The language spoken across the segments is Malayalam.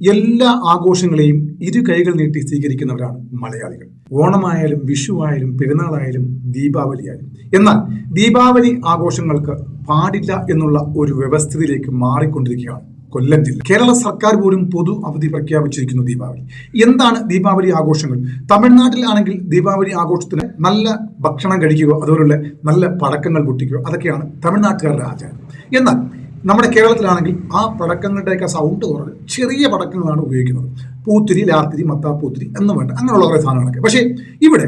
എല്ലാ ആഘോഷങ്ങളെയും ഇരു കൈകൾ നീട്ടി സ്വീകരിക്കുന്നവരാണ് മലയാളികൾ. ഓണമായാലും വിഷുവായാലും പെരുന്നാളായാലും ദീപാവലിയായാലും. എന്നാൽ ദീപാവലി ആഘോഷങ്ങൾക്ക് പാടില്ല എന്നുള്ള ഒരു വ്യവസ്ഥിതിയിലേക്ക് മാറിക്കൊണ്ടിരിക്കുകയാണ് കൊല്ലം ജില്ല. കേരള സർക്കാർ പോലും പൊതു അവധി പ്രഖ്യാപിച്ചിരിക്കുന്നു ദീപാവലി. എന്താണ് ദീപാവലി ആഘോഷങ്ങൾ? തമിഴ്നാട്ടിലാണെങ്കിൽ ദീപാവലി ആഘോഷത്തിന് നല്ല ഭക്ഷണം കഴിക്കുക അതുപോലുള്ള നല്ല പടക്കങ്ങൾ പൊട്ടിക്കുക അതൊക്കെയാണ് തമിഴ്നാട്ടുകാരുടെ ആചാരം. എന്നാൽ നമ്മുടെ കേരളത്തിലാണെങ്കിൽ ആ പടക്കങ്ങളുടെയൊക്കെ സൗണ്ട് കുറഞ്ഞ് ചെറിയ പടക്കങ്ങളാണ് ഉപയോഗിക്കുന്നത്. പൂത്തിരി ലാത്തിരി മത്താപ്പൂത്തിരി എന്ന് വേണ്ട അങ്ങനെയുള്ള കുറേ സാധനങ്ങളൊക്കെ. പക്ഷേ ഇവിടെ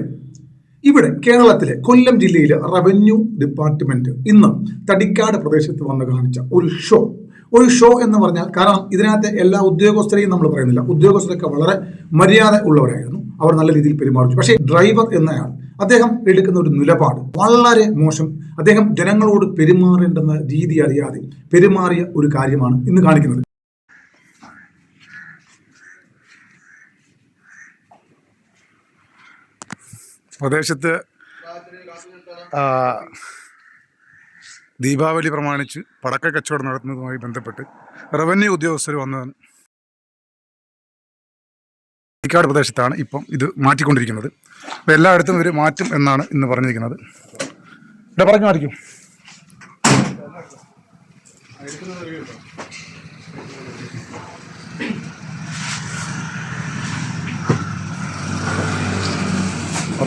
ഇവിടെ കേരളത്തിലെ കൊല്ലം ജില്ലയിലെ റവന്യൂ ഡിപ്പാർട്ട്മെന്റ് ഇന്ന് തടിക്കാട് പ്രദേശത്ത് വന്ന് കാണിച്ച ഒരു ഷോ ഒരു ഷോ എന്ന് പറഞ്ഞാൽ കാരണം ഇതിനകത്തെ എല്ലാ ഉദ്യോഗസ്ഥരെയും നമ്മൾ പറയുന്നില്ല. ഉദ്യോഗസ്ഥരൊക്കെ വളരെ മര്യാദ ഉള്ളവരായിരുന്നു. അവർ നല്ല രീതിയിൽ പെരുമാറിച്ചു. പക്ഷേ ഡ്രൈവർ എന്നയാൾ അദ്ദേഹം എടുക്കുന്ന ഒരു നിലപാട് വളരെ മോശം. അദ്ദേഹം ജനങ്ങളോട് പെരുമാറേണ്ടെന്ന രീതി അറിയാതെ പെരുമാറിയ ഒരു കാര്യമാണ് ഇന്ന് കാണിക്കുന്നത്. പ്രദേശത്ത് ദീപാവലി പ്രമാണിച്ച് പടക്ക കച്ചവടം നടത്തുന്നതുമായി ബന്ധപ്പെട്ട് റവന്യൂ ഉദ്യോഗസ്ഥർ വന്ന് ഇക്കാട് പ്രദേശത്താണ് ഇപ്പം ഇത് മാറ്റിക്കൊണ്ടിരിക്കുന്നത്. അപ്പോൾ എല്ലായിടത്തും ഇവർ മാറ്റും എന്നാണ് ഇന്ന് പറഞ്ഞിരിക്കുന്നത്. ഇവിടെ പറഞ്ഞു മാറിക്കും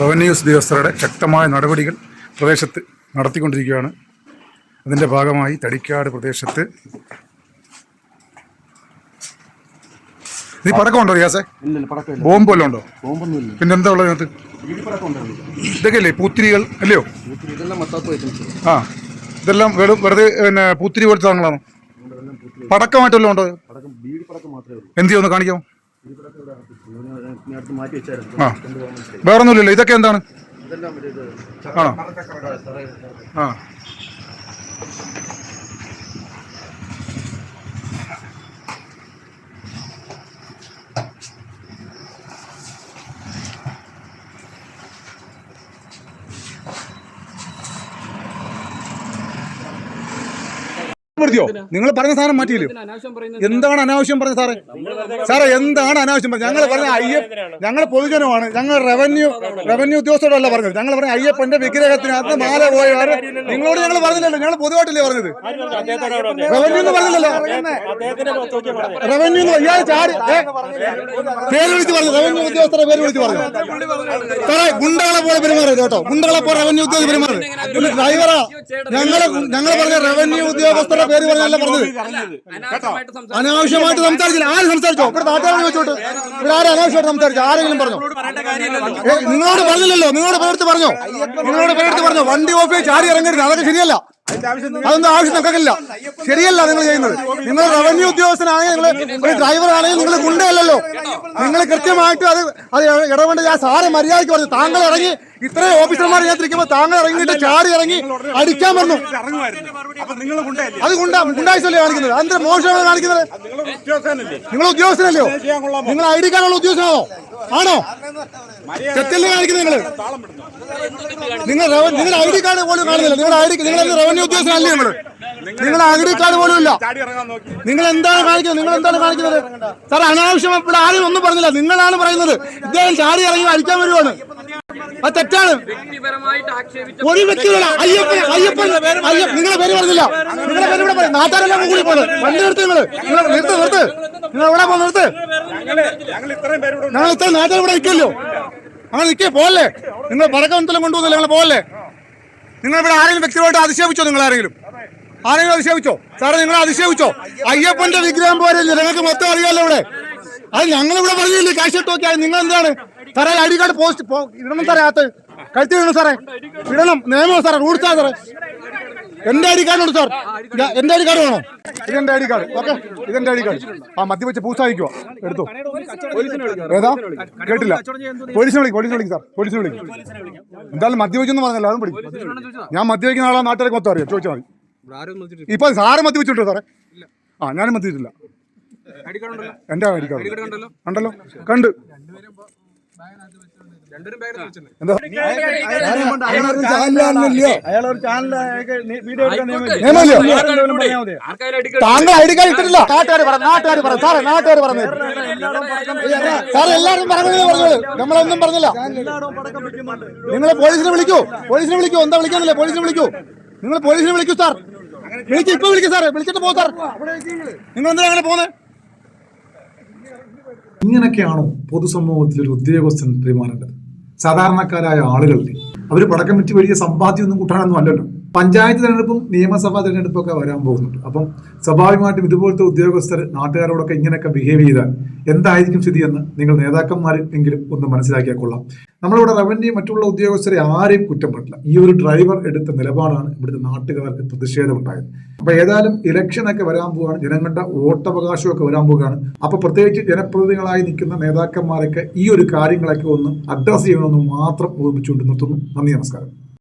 റവന്യൂ ഉദ്യോഗസ്ഥരുടെ ശക്തമായ നടപടികൾ പ്രദേശത്ത് നടത്തിക്കൊണ്ടിരിക്കുകയാണ്. അതിന്റെ ഭാഗമായി തടിക്കാട് പ്രദേശത്ത് നീ പടക്കമുണ്ടോ റിയാസെ? ഇല്ലില്ല പടക്കമില്ല ബോംബ് വല്ലതും ഉണ്ടോ? പിന്നെ എന്താ ഉള്ളത് ഇതിനകത്ത്? ഇതൊക്കെയല്ലേ ഉണ്ടാവില്ല ഇതൊക്കെ അല്ലേ പൂത്തിരികൾ അല്ലയോ? ആ ഇതെല്ലാം വെറും വെറുതെ പിന്നെ പൂത്തിരി പോലത്തെ സാധനങ്ങളാണോ? പടക്കമായിട്ട് വല്ലതും ഉണ്ടോ? പടക്കം എന്ത് ചെയ്യുന്നു കാണിക്കാം പടക്കം ആ. വേറൊന്നുമില്ലല്ലോ. ഇതൊക്കെ എന്താണ്? ആണോ? ആ. നിങ്ങൾ പറഞ്ഞ സാധനം മാറ്റിയില്ലോ? എന്താണ് അനാവശ്യം പറഞ്ഞ സാറേ? സാറേ എന്താണ് അനാവശ്യം പറഞ്ഞത്? ഞങ്ങൾ പറഞ്ഞ അയ്യപ്പ ഞങ്ങൾ പൊതുജനമാണ്. ഞങ്ങൾ റവന്യൂ റവന്യൂ ഉദ്യോഗസ്ഥരോടല്ല പറഞ്ഞത്. ഞങ്ങൾ പറഞ്ഞ അയ്യപ്പന്റെ വിഗ്രഹത്തിനകത്ത് മാല പോയവരെ നിങ്ങളോട് ഞങ്ങൾ പറഞ്ഞില്ലല്ലോ. ഞങ്ങൾ പൊതുവായിട്ടല്ലേ പറഞ്ഞത്. റവന്യൂ എന്ന് പറഞ്ഞില്ലല്ലോ. റവന്യൂ എന്ന് ഇയാൾ ചാടി? പേര് വിളിച്ച് പറഞ്ഞു. റവന്യൂ ഉദ്യോഗസ്ഥരെ പേര് വിളിച്ച് പറഞ്ഞു. സാറേ ഗുണ്ടകളെ പോലെ പെരുമാറരുത് കേട്ടോ. ഗുണ്ടകളെ പോലെ റവന്യൂ ഉദ്യോഗസ്ഥർ പെരുമാറരുത്. ഡ്രൈവറാ ഞങ്ങൾ ഞങ്ങൾ പറഞ്ഞ റവന്യൂ ഉദ്യോഗസ്ഥരുടെ പേര് പറഞ്ഞല്ല പറഞ്ഞത്? അനാവശ്യമായിട്ട് സംസാരിച്ചില്ല. ആര് സംസാരിച്ചോ? ഇവിടെ നാട്ടുകാരെ ചോദിച്ചോട്ട് ഇവിടെ ആരും അനാവശ്യമായിട്ട് സംസാരിച്ചു? ആരെങ്കിലും പറഞ്ഞോ? നിങ്ങളോട് പറഞ്ഞില്ലല്ലോ. നിങ്ങളോട് പേരെടുത്ത് പറഞ്ഞോ? നിങ്ങളോട് പേരെടുത്ത് പറഞ്ഞോ? വണ്ടി ഓഫ് ചെയ്ത് ചാടി ഇറങ്ങരുത്. അതൊക്കെ ശരിയല്ല. അതൊന്നും ആവശ്യം നമുക്കില്ല ശരിയല്ല നിങ്ങൾ ചെയ്യുന്നത്. നിങ്ങൾ റവന്യൂ ഉദ്യോഗസ്ഥനാണെങ്കിൽ നിങ്ങൾ ഒരു ഡ്രൈവർ ആണെങ്കിൽ നിങ്ങൾ ഗുണ്ടയല്ലല്ലോ. നിങ്ങൾ കൃത്യമായിട്ട് അത് അത് ഇടപെടേണ്ട ഞാൻ സാറ് മര്യാദയ്ക്ക് പറഞ്ഞു. താങ്കൾ ഇറങ്ങി ഇത്രയും ഓഫീസർമാർ ഇതിനകത്തിരിക്കുമ്പോൾ താങ്കൾ ഇറങ്ങിയിട്ട് ചാടി ഇറങ്ങി അടിക്കാൻ പറഞ്ഞു അത് കൊണ്ടാ ഗുണ്ടായിസല്ലേ കാണിക്കുന്നത്? അതിന്റെ മോശമാണ് കാണിക്കുന്നത്. നിങ്ങൾ ഉദ്യോഗസ്ഥനല്ലോ? നിങ്ങൾ ഐ ഡി കാർഡുള്ള ഉദ്യോഗസ്ഥനാണോ? ആണോ? തെറ്റല്ലേ കാണിക്കുന്നത് നിങ്ങൾ നിങ്ങൾ ഐ ഡി കാർഡ് പോലും കാണുന്നില്ല നിങ്ങൾ ഐ ഡി നിങ്ങൾ റവന്യൂ ഉദ്യോഗസ്ഥനല്ലേ നിങ്ങൾ നിങ്ങൾ ഐ ഡി കാർഡ് പോലും ഇല്ല നിങ്ങൾ എന്താണ് കാണിക്കുന്നത്? നിങ്ങൾ എന്താണ് കാണിക്കുന്നത്? സാർ അനാവശ്യം ഇവിടെ ആരും ഒന്നും പറഞ്ഞില്ല. നിങ്ങളാണ് പറയുന്നത്. ഇദ്ദേഹം ചാടി ഇറങ്ങി അടിക്കാൻ വരുവാണ്. അത് തെറ്റാണ്. ഒരു വ്യക്തിയുടെ അയ്യപ്പൻ അയ്യപ്പൻ അയ്യ നിങ്ങളെ പേര് പറഞ്ഞില്ല. നിങ്ങളെ പേര് ഇവിടെ നാട്ടുകാരെല്ലാം കൂടി പോകുന്നത് വണ്ടി നിർത്ത് നിങ്ങൾ നിങ്ങൾ നിർത്ത് നിർത്ത്. നിങ്ങൾ എവിടെ പോകുന്ന നിർത്ത്? ഞങ്ങൾ ഇത്രയും നാട്ടുകാർ ഇവിടെ നിൽക്കല്ലോ. അങ്ങനെ നിൽക്കേ പോകല്ലേ നിങ്ങൾ പടക്കം എന്തെങ്കിലും കൊണ്ടുപോകുന്നില്ല നിങ്ങൾ പോകല്ലേ നിങ്ങൾ ഇവിടെ ആരെങ്കിലും വ്യക്തികളായിട്ട് അധിക്ഷേപിച്ചോ നിങ്ങൾ ആരെങ്കിലും? ആരെങ്കിലും അധിക്ഷേപിച്ചോ? സാറേ നിങ്ങൾ അധിക്ഷേപിച്ചോ? അയ്യപ്പന്റെ വിഗ്രഹം പോരല്ലേ നിങ്ങൾക്ക് മൊത്തം അറിയാമല്ലോ ഇവിടെ. അത് ഞങ്ങൾ ഇവിടെ പറഞ്ഞില്ലേ? കാശ് ഇട്ട് നിങ്ങൾ എന്താണ് സാറേ ഐ ഡി കാർഡ് പോസ്റ്റ് ഇടണം സാറേ അകത്ത്. കഴുത്തി ഇടണം സാറേ. ഇടണം. നിയമം സാറേ റൂൾസാ സാറേ. എന്റെ ഐ ഡി കാർഡ് ഉണ്ട് സാർ. എന്റെ ഐ ഡി കാർഡ് വേണോ? ഇതെന്റെ ഐ ഡി കാർഡ്. ഓക്കെ. ഇതെന്റെ ഐ ഡി കാർഡ്. ആ മദ്യവെച്ച് പൂസായിക്കുവാ എടുത്തു. ഏതാ? കേട്ടില്ല. പോലീസിനെ വിളിക്കും പോലീസിനെ വിളിക്കും സാർ. പോലീസിനെ വിളിക്കും. എന്തായാലും മദ്യവെച്ചെന്ന് പറഞ്ഞല്ലോ അതും പിടിക്കും. ഞാൻ മദ്യവെക്കുന്ന ആളാ നാട്ടുകാർക്ക് മൊത്തം അറിയാം. ചോദിച്ചാൽ മതി. ഇപ്പൊ സാറ് മദ്യവെച്ചിട്ടോ സാറേ? ആ ഞാനും മദ്യവെച്ചിട്ടില്ല എന്റെ ഐ ഡി കാർഡ് ഉണ്ടല്ലോ. കണ്ട്. താങ്കൾ ഐഡി ഡി കാർഡ് ഇട്ടിട്ടില്ല. നാട്ടുകാർ പറഞ്ഞു നാട്ടുകാർ പറഞ്ഞു സാറേ നാട്ടുകാർ പറഞ്ഞു സാർ എല്ലാവരും പറഞ്ഞത് പറഞ്ഞോളൂ. നമ്മളൊന്നും പറഞ്ഞില്ല. നിങ്ങൾ പോലീസിനെ വിളിക്കൂ. പോലീസിനെ വിളിക്കൂ. എന്താ വിളിക്കാന്നില്ല? പോലീസിനെ വിളിക്കൂ. നിങ്ങൾ പോലീസിനെ വിളിക്കൂ സാർ. വിളിച്ചു ഇപ്പൊ വിളിക്കൂ സാർ വിളിച്ചിട്ട് പോ സാർ. നിങ്ങൾ എന്തിനാ അങ്ങനെ പോകുന്നത് ഇങ്ങനെയൊക്കെയാണോ പൊതുസമൂഹത്തിൽ ഒരു ഉദ്യോഗസ്ഥൻ പെരുമാറേണ്ടത്? സാധാരണക്കാരായ ആളുകളിൽ. അവർ പടക്കം വിറ്റ് വലിയ സമ്പാദ്യമൊന്നും കൂട്ടാനൊന്നും അല്ലല്ലോ. പഞ്ചായത്ത് തിരഞ്ഞെടുപ്പും നിയമസഭാ തെരഞ്ഞെടുപ്പും ഒക്കെ വരാൻ പോകുന്നുണ്ട്. അപ്പം സ്വാഭാവികമായിട്ടും ഇതുപോലത്തെ ഉദ്യോഗസ്ഥർ നാട്ടുകാരോടൊക്കെ ഇങ്ങനെയൊക്കെ ബിഹേവ് ചെയ്താൽ എന്തായിരിക്കും സ്ഥിതിയെന്ന് നിങ്ങൾ നേതാക്കന്മാർ എങ്കിലും ഒന്ന് മനസ്സിലാക്കിയാൽ കൊള്ളാം. നമ്മളിവിടെ റവന്യൂ മറ്റുള്ള ഉദ്യോഗസ്ഥരെ ആരെയും കുറ്റം പറ്റില്ല ഈ ഒരു ഡ്രൈവർ എടുത്ത നിലപാടാണ് ഇവിടുത്തെ നാട്ടുകാർക്ക് പ്രതിഷേധമുണ്ടായത്. അപ്പൊ ഏതായാലും ഇലക്ഷനൊക്കെ വരാൻ പോവുകയാണ്. ജനങ്ങളുടെ വോട്ടവകാശമൊക്കെ വരാൻ പോവുകയാണ്. അപ്പൊ പ്രത്യേകിച്ച് ജനപ്രതിനിധികളായി നിൽക്കുന്ന നേതാക്കന്മാരൊക്കെ ഈ ഒരു കാര്യങ്ങളൊക്കെ ഒന്ന് അഡ്രസ് ചെയ്യണമെന്ന് മാത്രം ഓർമ്മിച്ചുകൊണ്ട് നിർത്തുന്നു. നന്ദി നമസ്കാരം.